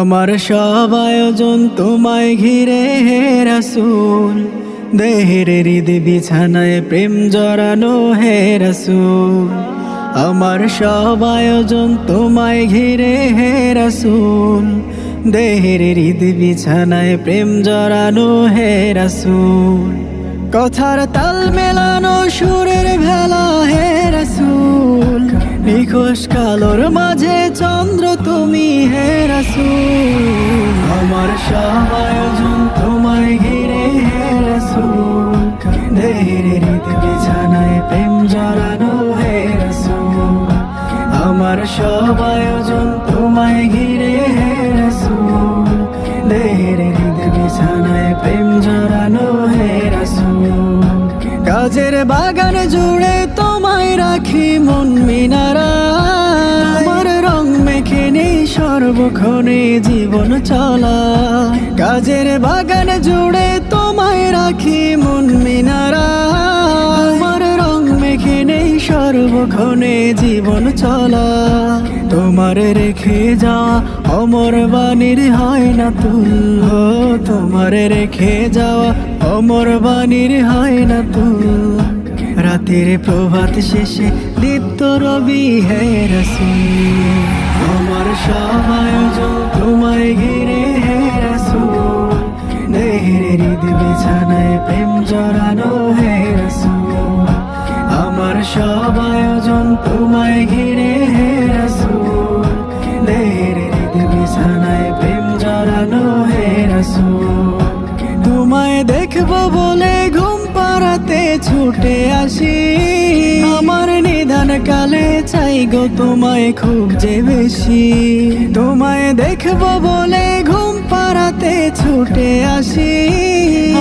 আমার সব আয়োজন তোমায় ঘিরে হে রাসুল। দেহের হৃদ বিছানায় প্রেম জড়ানো হে রাসুল। আমার সব আয়োজন তোমায় ঘিরে হে রাসুল। দেহের হৃদ বিছানায় প্রেম জড়ানো হে রাসুল। কথার তাল মেলানো সুরের রাসুল নিখোশ কালোর মাঝে চন্দ্র তুমি হে রাসুল আমার সব আয়োজন তোমায় ঘিরে হে রাসুল দেহের হৃদ বিছানায় প্রেম জড়ানো হে রাসুল আমার সব আয়োজন তোমায় ঘিরে হে রাসুল দেহের হৃদ বিছানায় প্রেম জড়ানো হে রাসুল কাজের বাগান জুড়ে তোমায় রাখি মন সর্বক্ষণে জীবন চলা। কাজের বাগান জুড়ে তোমায় রাখি মন মিনারা। আমার রং মেখে নেই সর্বক্ষণে জীবন চলা। তোমার রেখে যা অমর বাণীর হয় না তুল। তোমার রেখে যাওয়া অমর বাণীর হয় না তুল। রাতের প্রভাত শেষে দীপ্ত রবি হে রসুল। সব আয়োজন তোমায় ঘিরে হে রসুল দেহের হৃদ বিছানায় প্রেম জড়ানো হে রসুল, আমার সব আয়োজন তোমায় ঘিরে হে রসুল দেহের হৃদ বিছানায় প্রেম জড়ানো হে রসুল তোমায় দেখব বলে ঘুম পাড়াতে ছুটে আসি। আমার নিধান কালে চাই গো তোমায় খুব যে বেশি। তোমায় দেখব বলে ঘুম পাড়াতে ছুটে আসি।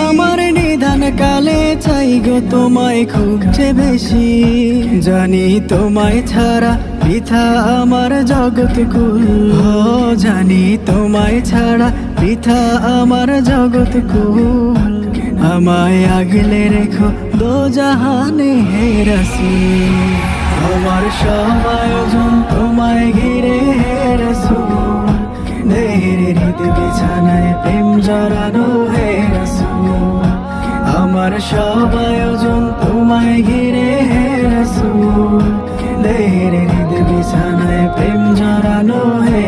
আমার নিধান কালে চাই গো তোমায় খুব যে বেশি। জানি তোমায় ছাড়া পিথা আমার জগৎ কুল। জানি তোমায় ছাড়া পিথা আমার জগৎ কুল। আমায় আগলে রেখো দো জাহানে হে রসুল। আমার সব আয়োজন তোমায় ঘিরে হে রসুল। দেহের হৃদ বিছানায় প্রেম জড়ানো হে রসুল। আমার সব আয়োজন তোমায় ঘিরে হে হে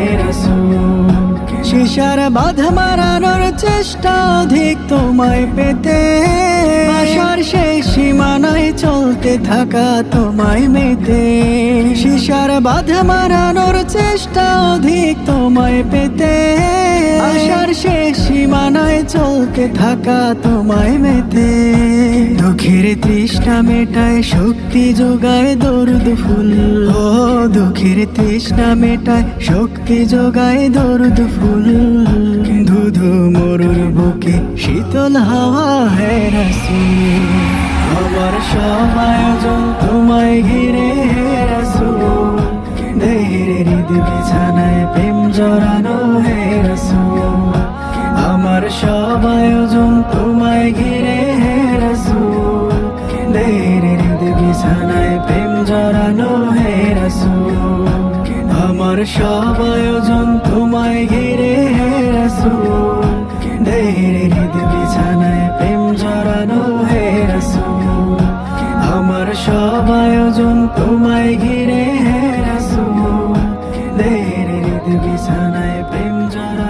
শিশার বাধা মারানোর চেষ্টা অধিক তোমায় পেতে? আশার শেষ সীমানায় চলতে থাকা তোমায় মেতে। শিশার বাধা মারানোর চেষ্টা অধিক তোমায় পেতে? আশার শেষ সীমানায় চলতে থাকা তোমায় মেতে। দুঃখের তৃষ্ণা মেটায়, শক্তি যোগায় দরুদ ফুল। ও দুঃখের তৃষ্ণা মেটায়, শক্তি যোগায় দরুদ ফুল। ধুধু মরুর বুকে শীতল হাওয়া হে রসুল। আমার সব সব আয়োজন তোমায় ঘিরে হে রসুল দেহের বিছানায় প্রেম জড়ানো হে রসুল। আমার সব আয়োজন তোমায় ঘিরে হে রসুল দেহের হৃদ বিছানায় প্রেম জড়ানো হে রসুল। আমার সব আয়োজন তোমায় ঘিরে হে রসুল দেহের হৃদ বিছানায় প্রেম জড়ানো